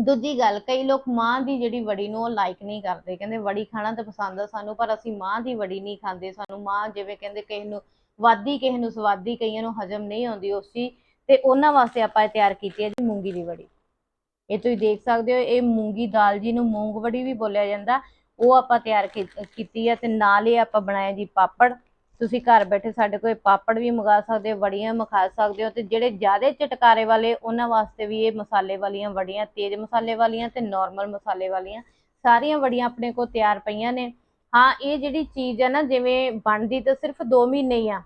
ਦੂਜੀ ਗੱਲ, ਕਈ ਲੋਕ ਮਾਂ ਦੀ ਜਿਹੜੀ ਵੜੀ ਨੂੰ ਉਹ ਲਾਈਕ ਨਹੀਂ ਕਰਦੇ, ਕਹਿੰਦੇ ਵੜੀ ਖਾਣਾ ਤਾਂ ਪਸੰਦ ਆ ਸਾਨੂੰ, ਪਰ ਅਸੀਂ ਮਾਂ ਦੀ ਵੜੀ ਨਹੀਂ ਖਾਂਦੇ, ਸਾਨੂੰ ਮਾਂ ਜਿਵੇਂ ਕਹਿੰਦੇ ਕਿਸੇ ਨੂੰ ਵਾਦੀ, ਕਿਸੇ ਨੂੰ ਸਵਾਦੀ, ਕਈਆਂ ਨੂੰ ਹਜਮ ਨਹੀਂ ਆਉਂਦੀ ਉਸ ਚੀਜ਼ ਤੇ ਉਹਨਾਂ ਵਾਸਤੇ ਆਪਾਂ ਇਹ ਤਿਆਰ ਕੀਤੀ ਹੈ ਜੀ ਮੂੰਗੀ ਦੀ ਵੜੀ। ਇਹ ਤੁਸੀਂ ਦੇਖ ਸਕਦੇ ਹੋ, ਇਹ ਮੂੰਗੀ ਦਾਲ ਜੀ ਨੂੰ ਮੂੰਗ ਵੜੀ ਵੀ ਬੋਲਿਆ ਜਾਂਦਾ, ਉਹ ਆਪਾਂ ਤਿਆਰ ਕੀ- ਕੀਤੀ ਹੈ ਤੇ ਨਾਲ ਹੀ ਆਪਾਂ ਬਣਾਇਆ ਜੀ ਪਾਪੜ। ਤੁਸੀਂ ਘਰ ਬੈਠੇ ਸਾਡੇ ਕੋਲ ਪਾਪੜ ਵੀ ਮੰਗਾ ਸਕਦੇ ਹੋ, ਵੜੀਆਂ ਮੰਗਾ ਸਕਦੇ ਹੋ ਤੇ ਜਿਹੜੇ ਜ਼ਿਆਦਾ ਚਟਕਾਰੇ ਵਾਲੇ ਉਹਨਾਂ ਵਾਸਤੇ ਵੀ ਇਹ ਮਸਾਲੇ ਵਾਲੀਆਂ ਵੜੀਆਂ, ਤੇਜ਼ ਮਸਾਲੇ ਵਾਲੀਆਂ ਤੇ ਨਾਰਮਲ ਮਸਾਲੇ ਵਾਲੀਆਂ, ਸਾਰੀਆਂ ਵੜੀਆਂ ਆਪਣੇ ਕੋਲ ਤਿਆਰ ਪਈਆਂ ਨੇ। ਹਾਂ, ਇਹ ਜਿਹੜੀ ਚੀਜ਼ ਹੈ ਨਾ, ਜਿਵੇਂ ਬਣਦੀ ਤਾਂ ਸਿਰਫ 2 ਮਹੀਨੇ ਹੀ ਆ,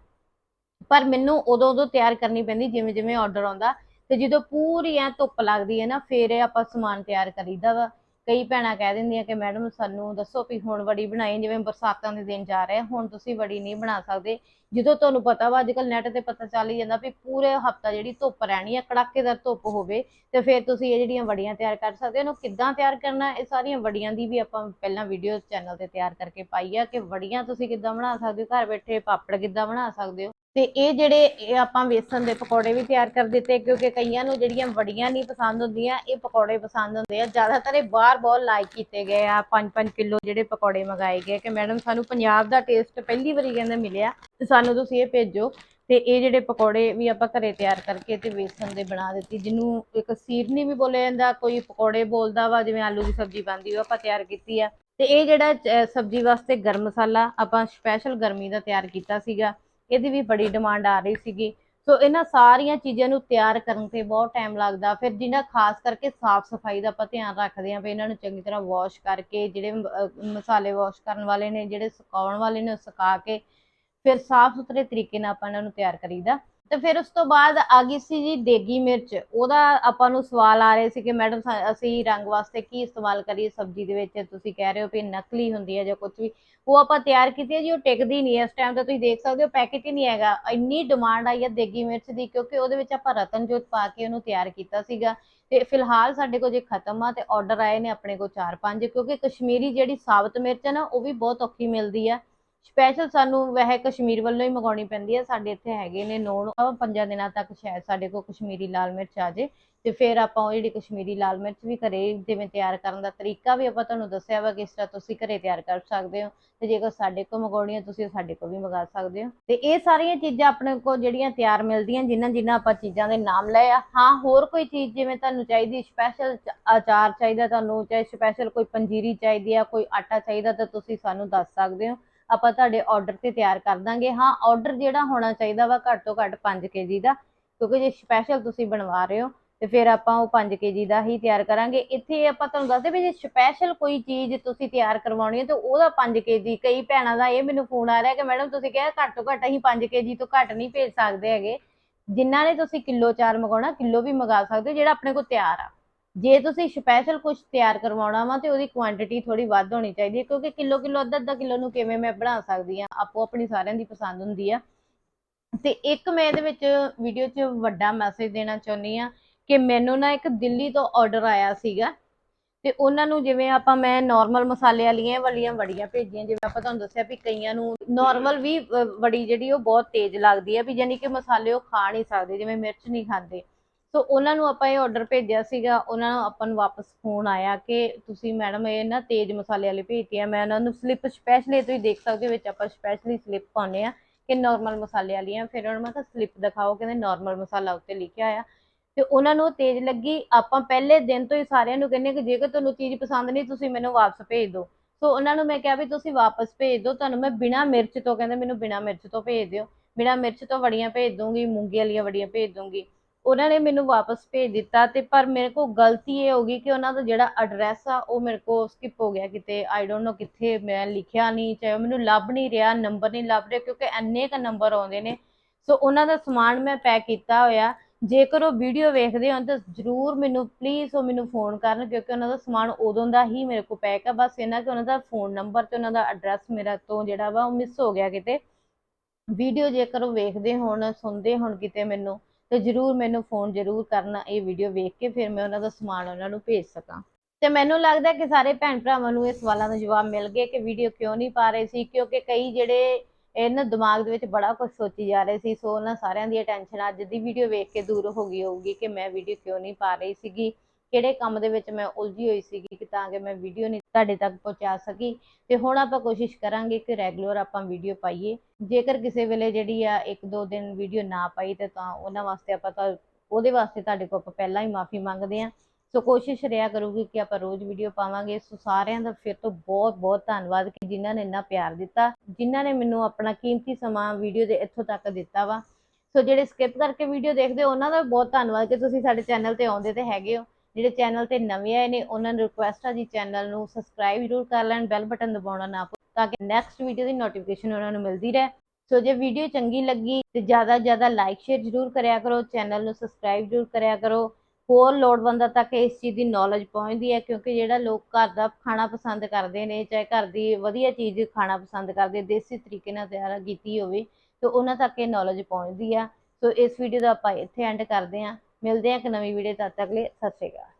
ਪਰ ਮੈਨੂੰ ਉਦੋਂ ਉਦੋਂ ਤਿਆਰ ਕਰਨੀ ਪੈਂਦੀ ਜਿਵੇਂ ਜਿਵੇਂ ਆਰਡਰ ਆਉਂਦਾ ਤੇ ਜਦੋਂ ਪੂਰੀ ਐ ਧੁੱਪ ਲੱਗਦੀ ਹੈ ਨਾ, ਫਿਰ ਇਹ ਆਪਾਂ ਸਮਾਨ ਤਿਆਰ ਕਰੀਦਾ ਵਾ। ਕਈ ਭੈਣਾਂ ਕਹਿ ਦਿੰਦੀਆਂ ਕਿ ਮੈਡਮ ਸਾਨੂੰ ਦੱਸੋ ਵੀ ਹੁਣ ਵੜੀ ਬਣਾਈ, ਜਿਵੇਂ ਬਰਸਾਤਾਂ ਦੇ ਦਿਨ ਜਾ ਰਹੇ ਹੁਣ ਤੁਸੀਂ ਵੜੀ ਨਹੀਂ ਬਣਾ ਸਕਦੇ। ਜਦੋਂ ਤੁਹਾਨੂੰ ਪਤਾ ਵਾ ਅੱਜਕੱਲ ਨੈਟ ਤੇ ਪਤਾ ਚੱਲ ਹੀ ਜਾਂਦਾ ਵੀ ਪੂਰੇ ਹਫਤਾ ਜਿਹੜੀ ਧੁੱਪ ਰਹਿਣੀ ਆ ਕੜਾਕੇਦਾਰ ਧੁੱਪ ਹੋਵੇ, ਤੇ ਫਿਰ ਤੁਸੀਂ ਇਹ ਜਿਹੜੀਆਂ ਵੜੀਆਂ ਤਿਆਰ ਕਰ ਸਕਦੇ ਹੋ, ਇਹਨੂੰ ਕਿੱਦਾਂ ਤਿਆਰ ਕਰਨਾ? ਇਹ ਸਾਰੀਆਂ ਵੜੀਆਂ ਦੀ ਵੀ ਆਪਾਂ ਪਹਿਲਾਂ ਵੀਡੀਓ ਚੈਨਲ ਤੇ ਤਿਆਰ ਕਰਕੇ ਪਾਈ ਆ ਕਿ ਵੜੀਆਂ ਤੁਸੀਂ ਕਿੱਦਾਂ ਬਣਾ ਸਕਦੇ ਹੋ? ਘਰ ਬੈਠੇ ਪਾਪੜ ਕਿੱਦਾਂ ਬਣਾ ਸਕਦੇ ਹੋ? ਤੇ ਇਹ ਜਿਹੜੇ ਇਹ ਆਪਾਂ ਵੇਸਣ ਦੇ ਪਕੌੜੇ ਵੀ ਤਿਆਰ ਕਰ ਦਿੱਤੇ, ਕਿਉਂਕਿ ਕਈਆਂ ਨੂੰ ਜਿਹੜੀਆਂ ਵੜੀਆਂ ਨਹੀਂ ਪਸੰਦ ਹੁੰਦੀਆਂ, ਇਹ ਪਕੌੜੇ ਪਸੰਦ ਹੁੰਦੇ ਆ। ਜ਼ਿਆਦਾਤਰ ਇਹ ਬਾਹਰ ਬਹੁਤ ਲਾਈਕ ਕੀਤੇ ਗਏ ਆ 5-5 ਕਿਲੋ ਜਿਹੜੇ ਪਕੌੜੇ ਮੰਗਾਏ ਗਏ ਕਿ ਮੈਡਮ ਸਾਨੂੰ ਪੰਜਾਬ ਦਾ ਟੇਸਟ ਪਹਿਲੀ ਵਾਰੀ ਕਹਿੰਦੇ ਮਿਲਿਆ, ਤੇ ਸਾਨੂੰ ਤੁਸੀਂ ਇਹ ਭੇਜੋ। ਤੇ ਇਹ ਜਿਹੜੇ ਪਕੌੜੇ ਵੀ ਆਪਾਂ ਘਰੇ ਤਿਆਰ ਕਰਕੇ ਤੇ ਵੇਸਣ ਦੇ ਬਣਾ ਦਿੱਤੀ, ਜਿਹਨੂੰ ਇੱਕ ਸੀਰਨੀ ਵੀ ਬੋਲਿਆ ਜਾਂਦਾ, ਕੋਈ ਪਕੌੜੇ ਬੋਲਦਾ ਵਾ, ਜਿਵੇਂ ਆਲੂ ਦੀ ਸਬਜ਼ੀ ਬਣਦੀ, ਉਹ ਆਪਾਂ ਤਿਆਰ ਕੀਤੀ ਆ। ਤੇ ਇਹ ਜਿਹੜਾ ਸਬਜ਼ੀ ਵਾਸਤੇ ਗਰਮ ਮਸਾਲਾ, ਆਪਾਂ ਸਪੈਸ਼ਲ ਗਰਮੀ ਦਾ ਤਿਆਰ ਕੀਤਾ ਸੀਗਾ। ਇਹਦੀ ਵੀ ਬੜੀ ਡਿਮਾਂਡ ਆ ਰਹੀ ਸੀਗੀ। ਸੋ ਇਹਨਾਂ ਸਾਰੀਆਂ ਚੀਜ਼ਾਂ ਨੂੰ ਤਿਆਰ ਕਰਨ ਤੇ ਬਹੁਤ ਟਾਈਮ ਲੱਗਦਾ। ਫਿਰ ਜਿਹਨਾਂ ਖਾਸ ਕਰਕੇ ਸਾਫ਼ ਸਫ਼ਾਈ ਦਾ ਆਪਾਂ ਧਿਆਨ ਰੱਖਦੇ ਆਂ ਵੀ ਇਹਨਾਂ ਨੂੰ ਚੰਗੀ ਤਰ੍ਹਾਂ ਵਾਸ਼ ਕਰਕੇ, ਜਿਹੜੇ ਮਸਾਲੇ ਵਾਸ਼ ਕਰਨ ਵਾਲੇ ਨੇ, ਜਿਹੜੇ ਸੁਕਾਉਣ ਵਾਲੇ ਨੇ, ਉਹ ਸੁਕਾ ਕੇ ਫਿਰ ਸਾਫ਼ ਸੁਥਰੇ ਤਰੀਕੇ ਨਾਲ ਆਪਾਂ ਇਹਨਾਂ ਨੂੰ ਤਿਆਰ ਕਰੀਦਾ। ਤੇ ਫਿਰ ਉਸ ਤੋਂ ਬਾਅਦ ਆ ਗਈ ਸੀ ਜੀ ਦੇਗੀ ਮਿਰਚ। ਉਹਦਾ ਆਪਾਂ ਨੂੰ ਸਵਾਲ ਆ ਰਹੇ ਸੀ ਕਿ ਮੈਡਮ ਅਸੀਂ ਰੰਗ ਵਾਸਤੇ ਕੀ ਇਸਤੇਮਾਲ ਕਰੀਏ ਸਬਜ਼ੀ ਦੇ ਵਿੱਚ? ਤੁਸੀਂ ਕਹਿ ਰਹੇ ਹੋ ਕਿ ਨਕਲੀ ਹੁੰਦੀ ਹੈ ਜਾਂ ਕੁਝ ਵੀ। ਉਹ ਆਪਾਂ ਤਿਆਰ ਕੀਤੀ ਹੈ ਜੀ, ਉਹ ਟਿਕਦੀ ਨਹੀਂ ਇਸ ਟਾਈਮ ਤੇ ਤੁਸੀਂ ਦੇਖ ਸਕਦੇ ਹੋ ਪੈਕੇਟ ਹੀ ਨਹੀਂ ਹੈਗਾ। ਇੰਨੀ ਡਿਮਾਂਡ ਆਈ ਹੈ ਦੇਗੀ ਮਿਰਚ ਦੀ, ਕਿਉਂਕਿ ਉਹਦੇ ਵਿੱਚ ਆਪਾਂ ਰਤਨਜੋਤ ਪਾ ਕੇ ਉਹਨੂੰ ਤਿਆਰ ਕੀਤਾ ਸੀਗਾ। ਤੇ ਫਿਲਹਾਲ ਸਾਡੇ ਕੋਲ ਜੇ ਖਤਮ ਆ ਤੇ ਆਰਡਰ ਆਏ ਨੇ ਆਪਣੇ ਕੋਲ 4-5 ਕਿਉਂਕਿ ਕਸ਼ਮੀਰੀ ਜਿਹੜੀ ਸਾਬਤ ਮਿਰਚ ਹੈ ਨਾ, ਉਹ ਵੀ ਬਹੁਤ ਔਖੀ ਮਿਲਦੀ ਆ। ਸਪੈਸ਼ਲ ਸਾਨੂੰ ਵੈਸੇ ਕਸ਼ਮੀਰ ਵੱਲੋਂ ਹੀ ਮੰਗਾਉਣੀ ਪੈਂਦੀ ਹੈ ਸਾਡੇ ਇੱਥੇ ਹੈਗੇ ਨੇ ਨੋਨ ਪੰਜਾਂ ਦਿਨਾਂ ਤੱਕ ਸ਼ਾਇਦ ਸਾਡੇ ਕੋਲ ਕਸ਼ਮੀਰੀ ਲਾਲ ਮਿਰਚ ਆ ਜੇ ਤੇ ਫਿਰ ਆਪਾਂ ਉਹ ਜਿਹੜੀ ਕਸ਼ਮੀਰੀ ਲਾਲ ਮਿਰਚ ਵੀ ਘਰੇ ਜਿਵੇਂ ਤਿਆਰ ਕਰਨ ਦਾ ਤਰੀਕਾ ਵੀ ਆਪਾਂ ਤੁਹਾਨੂੰ ਦੱਸਿਆ ਵਾ ਕਿਸ ਤਰ੍ਹਾਂ ਤੁਸੀਂ ਘਰੇ ਤਿਆਰ ਕਰ ਸਕਦੇ ਹੋ ਤੇ ਜੇਕਰ ਸਾਡੇ ਕੋਲ ਮੰਗਾਉਣੀ ਹੈ ਤੁਸੀਂ ਸਾਡੇ ਕੋਲ ਵੀ ਮੰਗਾ ਸਕਦੇ ਹੋ। ਤੇ ਇਹ ਸਾਰੀਆਂ ਚੀਜ਼ਾਂ ਆਪਣੇ ਕੋਲ ਜਿਹੜੀਆਂ ਤਿਆਰ ਮਿਲਦੀਆਂ, ਜਿਨ੍ਹਾਂ ਜਿਨ੍ਹਾਂ ਆਪਾਂ ਚੀਜ਼ਾਂ ਦੇ ਨਾਮ ਲਏ ਆ। ਹਾਂ, ਹੋਰ ਕੋਈ ਚੀਜ਼ ਜਿਵੇਂ ਤੁਹਾਨੂੰ ਚਾਹੀਦੀ ਸਪੈਸ਼ਲ ਅਚਾਰ ਚਾਹੀਦਾ ਤੁਹਾਨੂੰ, ਚਾਹੇ ਸਪੈਸ਼ਲ ਕੋਈ ਪੰਜੀਰੀ ਚਾਹੀਦੀ ਆ, ਕੋਈ ਆਟਾ ਚਾਹੀਦਾ ਤਾਂ ਤੁਸੀਂ ਸਾਨੂੰ ਦੱਸ ਸਕਦੇ ਹੋ। ਆਪਾਂ ਤੁਹਾਡੇ ਆਰਡਰ ਤੇ ਤਿਆਰ ਕਰ ਦਾਂਗੇ। ਹਾਂ ਆਰਡਰ ਜਿਹੜਾ ਹੋਣਾ ਚਾਹੀਦਾ ਵਾ ਘੱਟ ਤੋਂ ਘੱਟ 5 ਕੇਜੀ ਦਾ, ਕਿਉਂਕਿ ਜੇ ਸਪੈਸ਼ਲ ਤੁਸੀਂ ਬਣਵਾ ਰਹੇ ਹੋ, ਤੇ ਫਿਰ ਆਪਾਂ ਉਹ 5 ਕੇਜੀ ਦਾ ਹੀ ਤਿਆਰ ਕਰਾਂਗੇ। ਇੱਥੇ ਆਪਾਂ ਤੁਹਾਨੂੰ ਦੱਸਦੇ ਵੀ ਜੇ ਸਪੈਸ਼ਲ ਕੋਈ ਚੀਜ਼ ਤੁਸੀਂ ਤਿਆਰ ਕਰਵਾਉਣੀ ਹੈ, ਤੇ ਉਹਦਾ 5 ਕੇਜੀ ਕਈ ਭੈਣਾਂ ਦਾ ਇਹ ਮੈਨੂੰ ਫੋਨ ਆ ਰਿਹਾ ਕਿ ਮੈਡਮ ਤੁਸੀਂ ਕਿਹਾ ਘੱਟ ਤੋਂ ਘੱਟ ਅਸੀਂ 5 ਕੇਜੀ ਤੋਂ ਘੱਟ ਨਹੀਂ ਭੇਜ ਸਕਦੇ ਹੈਗੇ। ਜਿਨ੍ਹਾਂ ਨੇ ਤੁਸੀਂ ਕਿਲੋ ਚਾਰ ਮੰਗਾਉਣਾ, ਕਿਲੋ ਵੀ ਮੰਗਾ ਸਕਦੇ ਹੋ, ਜਿਹੜਾ ਆਪਣੇ ਕੋਲ ਤਿਆਰ ਆ। ਜੇ ਤੁਸੀਂ ਸਪੈਸ਼ਲ ਕੁਝ ਤਿਆਰ ਕਰਵਾਉਣਾ ਵਾ ਤੇ ਉਹਦੀ ਕੁਆਂਟੀਟੀ ਥੋੜੀ ਵੱਧ ਹੋਣੀ ਚਾਹੀਦੀ ਹੈ, ਕਿਉਂਕਿ ਕਿਲੋ ਕਿਲੋ, ਅੱਧਾ ਅੱਧਾ ਕਿਲੋ ਨੂੰ ਕਿਵੇਂ ਮੈਂ ਬਣਾ ਸਕਦੀ ਆ ਆਪੋ ਆਪਣੀ ਸਾਰਿਆਂ ਦੀ ਪਸੰਦ ਹੁੰਦੀ ਆ। ਤੇ ਇੱਕ ਮੈਂ ਇਹਦੇ ਵਿੱਚ ਵੀਡੀਓ 'ਚ ਵੱਡਾ ਮੈਸੇਜ ਦੇਣਾ ਚਾਹੁੰਦੀ ਆ ਕਿ ਮੈਨੂੰ ਨਾ ਇੱਕ ਦਿੱਲੀ ਤੋਂ ਆਰਡਰ ਆਇਆ ਸੀਗਾ ਤੇ ਉਹਨਾਂ ਨੂੰ ਜਿਵੇਂ ਆਪਾਂ ਮੈਂ ਨਾਰਮਲ ਮਸਾਲੇ ਵਾਲੀਆਂ ਵਾਲੀਆਂ ਵੜੀਆਂ ਭੇਜੀਆਂ, ਜਿਵੇਂ ਆਪਾਂ ਤੁਹਾਨੂੰ ਦੱਸਿਆ ਵੀ ਕਈਆਂ ਨੂੰ ਨਾਰਮਲ ਵੀ ਵੜੀ ਜਿਹੜੀ ਉਹ ਬਹੁਤ ਤੇਜ਼ ਲੱਗਦੀ ਆ ਵੀ ਯਾਨੀ ਕਿ ਮਸਾਲੇ ਉਹ ਖਾ ਨਹੀਂ ਸਕਦੇ, ਜਿਵੇਂ ਮਿਰਚ ਨਹੀਂ ਖਾਂਦੇ। ਸੋ ਉਹਨਾਂ ਨੂੰ ਆਪਾਂ ਇਹ ਆਰਡਰ ਭੇਜਿਆ ਸੀਗਾ, ਉਹਨਾਂ ਨੂੰ ਆਪਾਂ ਨੂੰ ਵਾਪਸ ਫੋਨ ਆਇਆ ਕਿ ਤੁਸੀਂ ਮੈਡਮ ਇਹ ਨਾ ਤੇਜ਼ ਮਸਾਲੇ ਵਾਲੇ ਭੇਜਤੀ ਆ, ਮੈਂ ਉਹਨਾਂ ਨੂੰ ਸਲਿੱਪ ਸਪੈਸ਼ਲੀ ਤੁਸੀਂ ਦੇਖ ਸਕਦੇ ਹੋ ਵਿੱਚ ਆਪਾਂ ਸਪੈਸ਼ਲੀ ਸਲਿੱਪ ਪਾਉਂਦੇ ਆ ਕਿ ਨਾਰਮਲ ਮਸਾਲੇ ਵਾਲੀਆਂ, ਫਿਰ ਉਹਨਾਂ ਨੂੰ ਮੈਂ ਕਿਹਾ ਸਲਿੱਪ ਦਿਖਾਓ, ਕਹਿੰਦੇ ਨਾਰਮਲ ਮਸਾਲਾ ਉੱਤੇ ਲਿਖਿਆ ਆ। ਤੇ ਉਹਨਾਂ ਨੂੰ ਤੇਜ਼ ਲੱਗੀ, ਆਪਾਂ ਪਹਿਲੇ ਦਿਨ ਤੋਂ ਹੀ ਸਾਰਿਆਂ ਨੂੰ ਕਹਿੰਦੇ ਕਿ ਜੇਕਰ ਤੁਹਾਨੂੰ ਚੀਜ਼ ਪਸੰਦ ਨਹੀਂ, ਤੁਸੀਂ ਮੈਨੂੰ ਵਾਪਸ ਭੇਜ ਦਿਓ। ਸੋ ਉਹਨਾਂ ਨੂੰ ਮੈਂ ਕਿਹਾ ਵੀ ਤੁਸੀਂ ਵਾਪਸ ਭੇਜ ਦਿਓ, ਤੁਹਾਨੂੰ ਮੈਂ ਬਿਨਾ ਮਿਰਚ ਤੋਂ ਕਹਿੰਦੇ ਮੈਨੂੰ ਬਿਨਾ ਮਿਰਚ ਤੋਂ ਭੇਜ ਦਿਓ, ਬਿਨਾ ਮਿਰਚ ਤੋਂ ਵੜੀਆਂ ਭੇਜ ਦੂੰਗੀ ਮੂੰਗੀ ਵਾਲੀਆਂ ਵੜੀਆਂ ਭੇਜ ਦੂੰਗੀ ਉਹਨਾਂ ਨੇ ਮੈਨੂੰ ਵਾਪਸ ਭੇਜ ਦਿੱਤਾ ਤੇ ਪਰ ਮੇਰੇ ਕੋਲ ਗਲਤੀ ਇਹ ਹੋ ਗਈ ਕਿ ਉਹਨਾਂ ਦਾ ਜਿਹੜਾ ਐਡਰੈਸ ਆ, ਉਹ ਮੇਰੇ ਕੋਲ ਸਕਿਪ ਹੋ ਗਿਆ ਕਿਤੇ। ਆਈ ਡੋਨਟ ਨੋ ਕਿੱਥੇ ਮੈਂ ਲਿਖਿਆ ਨਹੀਂ, ਚਾਹੇ ਉਹ ਮੈਨੂੰ ਲੱਭ ਨਹੀਂ ਰਿਹਾ ਨੰਬਰ ਨਹੀਂ ਲੱਭ ਰਿਹਾ, ਕਿਉਂਕਿ ਇੰਨੇ ਕ ਨੰਬਰ ਆਉਂਦੇ ਨੇ। ਸੋ ਉਹਨਾਂ ਦਾ ਸਮਾਨ ਮੈਂ ਪੈਕ ਕੀਤਾ ਹੋਇਆ। ਜੇਕਰ ਉਹ ਵੀਡੀਓ ਵੇਖਦੇ ਹੋਣ ਤਾਂ ਜਰੂਰ ਮੈਨੂੰ ਪਲੀਜ਼ ਉਹ ਮੈਨੂੰ ਫੋਨ ਕਰਨ, ਕਿਉਂਕਿ ਉਹਨਾਂ ਦਾ ਸਮਾਨ ਉਦੋਂ ਦਾ ਹੀ ਮੇਰੇ ਕੋਲ ਪੈਕ ਆ। ਬਸ ਇਹਨਾਂ ਕਿ ਉਹਨਾਂ ਦਾ ਫੋਨ ਨੰਬਰ ਤੇ ਉਹਨਾਂ ਦਾ ਐਡਰੈਸ ਮੇਰਾ ਤੋਂ ਜਿਹੜਾ ਵਾ, ਉਹ ਮਿਸ ਹੋ ਗਿਆ ਕਿਤੇ। ਵੀਡੀਓ ਜੇਕਰ ਉਹ ਵੇਖਦੇ ਹੋਣ, ਸੁਣਦੇ ਹੋਣ ਕਿਤੇ ਮੈਨੂੰ ਤੇ ਜਰੂਰ ਮੈਨੂੰ ਫੋਨ ਜਰੂਰ ਕਰਨਾ ਇਹ ਵੀਡੀਓ ਵੇਖ ਕੇ, ਫਿਰ ਮੈਂ ਉਹਨਾਂ ਦਾ ਸਮਾਨ ਉਹਨਾਂ ਨੂੰ ਭੇਜ ਸਕਾਂ। ਤੇ ਮੈਨੂੰ ਲੱਗਦਾ ਕਿ ਸਾਰੇ ਭੈਣ ਭਰਾਵਾਂ ਨੂੰ ਇਹ ਸਵਾਲਾਂ ਦਾ ਜਵਾਬ ਮਿਲ ਗਿਆ ਕਿ ਵੀਡੀਓ ਕਿਉਂ ਨਹੀਂ ਪਾ ਰਹੇ ਸੀ, ਕਿਉਂਕਿ ਕਈ ਜਿਹੜੇ ਇਹਨਾਂ ਦਿਮਾਗ ਦੇ ਵਿੱਚ ਬੜਾ ਕੁਝ ਸੋਚੀ ਜਾ ਰਹੇ ਸੀ, ਸੋ ਉਹਨਾਂ ਸਾਰਿਆਂ ਦੀ ਟੈਨਸ਼ਨ ਅੱਜ ਦੀ ਵੀਡੀਓ ਵੇਖ ਕੇ ਦੂਰ ਹੋ ਗਈ ਹੋਊਗੀ ਕਿ ਮੈਂ ਵੀਡੀਓ ਕਿਉਂ ਨਹੀਂ ਪਾ ਰਹੀ ਸੀਗੀ। ਕਿਹੜੇ ਕੰਮ ਦੇ ਵਿੱਚ ਮੈਂ ਉਲਝੀ ਹੋਈ ਸੀਗੀ ਕਿ ਤਾਂ ਕਿ ਮੈਂ ਵੀਡੀਓ ਨਹੀਂ ਤੁਹਾਡੇ ਤੱਕ ਪਹੁੰਚਾ ਸਕੀ। ਤੇ ਹੁਣ ਆਪਾਂ ਕੋਸ਼ਿਸ਼ ਕਰਾਂਗੇ ਕਿ ਰੈਗੂਲਰ ਆਪਾਂ ਵੀਡੀਓ ਪਾਈਏ। ਜੇਕਰ ਕਿਸੇ ਵੇਲੇ ਜਿਹੜੀ ਆ ਇੱਕ ਦੋ ਦਿਨ ਵੀਡੀਓ ਨਾ ਪਾਈ ਤੇ ਤਾਂ ਉਹਨਾਂ ਵਾਸਤੇ ਆਪਾਂ ਤਾਂ ਉਹਦੇ ਵਾਸਤੇ ਤੁਹਾਡੇ ਕੋਲ ਆਪਾਂ ਪਹਿਲਾਂ ਹੀ ਮਾਫੀ ਮੰਗਦੇ ਹਾਂ। ਸੋ ਕੋਸ਼ਿਸ਼ ਰਿਹਾ ਕਰੂਗੀ ਕਿ ਆਪਾਂ ਰੋਜ਼ ਵੀਡੀਓ ਪਾਵਾਂਗੇ। ਸੋ ਸਾਰਿਆਂ ਦਾ ਫਿਰ ਤੋਂ ਬਹੁਤ ਬਹੁਤ ਧੰਨਵਾਦ ਕਿ ਜਿਨ੍ਹਾਂ ਨੇ ਇੰਨਾ ਪਿਆਰ ਦਿੱਤਾ ਜਿਨ੍ਹਾਂ ਨੇ ਮੈਨੂੰ ਆਪਣਾ ਕੀਮਤੀ ਸਮਾਂ ਵੀਡੀਓ ਦੇ ਇੱਥੋਂ ਤੱਕ ਦਿੱਤਾ ਵਾ। ਸੋ ਜਿਹੜੇ ਸਕਿਪ ਕਰਕੇ ਵੀਡੀਓ ਦੇਖਦੇ ਹੋ, ਉਹਨਾਂ ਦਾ ਵੀ ਬਹੁਤ ਧੰਨਵਾਦ ਕਿ ਤੁਸੀਂ ਸਾਡੇ ਚੈਨਲ ਤੇ ਆਉਂਦੇ ਤੇ ਹੈਗੇ ਹੋ। ਜਿਹੜੇ ਚੈਨਲ ਤੇ ਨਵੇਂ ਆਏ ਨੇ, ਉਹਨਾਂ ਨੂੰ ਰਿਕੁਐਸਟ ਆ ਜੀ ਚੈਨਲ ਨੂੰ ਸਬਸਕ੍ਰਾਈਬ ਜ਼ਰੂਰ ਕਰ ਲੈਣ ਬੈਲ ਬਟਨ ਦਬਾਉਣਾ ਨਾ ਭੁੱਲਣ ਤਾਂ ਕਿ ਨੈਕਸਟ ਵੀਡੀਓ ਦੀ ਨੋਟੀਫਿਕੇਸ਼ਨ ਉਹਨਾਂ ਨੂੰ ਮਿਲਦੀ ਰਹੇ। ਸੋ ਜੇ ਵੀਡੀਓ ਚੰਗੀ ਲੱਗੀ ਤੇ ਜ਼ਿਆਦਾ ਜ਼ਿਆਦਾ ਲਾਈਕ ਸ਼ੇਅਰ ਜ਼ਰੂਰ ਕਰਿਆ ਕਰੋ, ਚੈਨਲ ਨੂੰ ਸਬਸਕ੍ਰਾਈਬ ਜ਼ਰੂਰ ਕਰਿਆ ਕਰੋ। ਹੋਰ ਲੋੜਵੰਦਾਂ ਤੱਕ ਇਸ ਚੀਜ਼ ਦੀ ਨੌਲੇਜ ਪਹੁੰਚਦੀ ਹੈ, ਕਿਉਂਕਿ ਜਿਹੜਾ ਲੋਕ ਘਰ ਦਾ ਖਾਣਾ ਪਸੰਦ ਕਰਦੇ ਨੇ, ਚਾਹੇ ਘਰ ਦੀ ਵਧੀਆ ਚੀਜ਼ ਖਾਣਾ ਪਸੰਦ ਕਰਦੇ, ਦੇਸੀ ਤਰੀਕੇ ਨਾਲ ਤਿਆਰ ਕੀਤੀ ਹੋਵੇ, ਤੇ ਉਹਨਾਂ ਤੱਕ ਇਹ ਨੌਲੇਜ ਪਹੁੰਚਦੀ ਆ। ਸੋ ਇਸ ਵੀਡੀਓ ਦਾ ਆਪਾਂ ਇੱਥੇ ਐਂਡ ਕਰਦੇ ਹਾਂ। ਮਿਲਦੇ ਹਾਂ ਇੱਕ ਨਵੀਂ ਵੀਡੀਓ ਤਦ ਤੱਕ ਲਈ ਸਤਿ ਸ਼੍ਰੀ ਅਕਾਲ।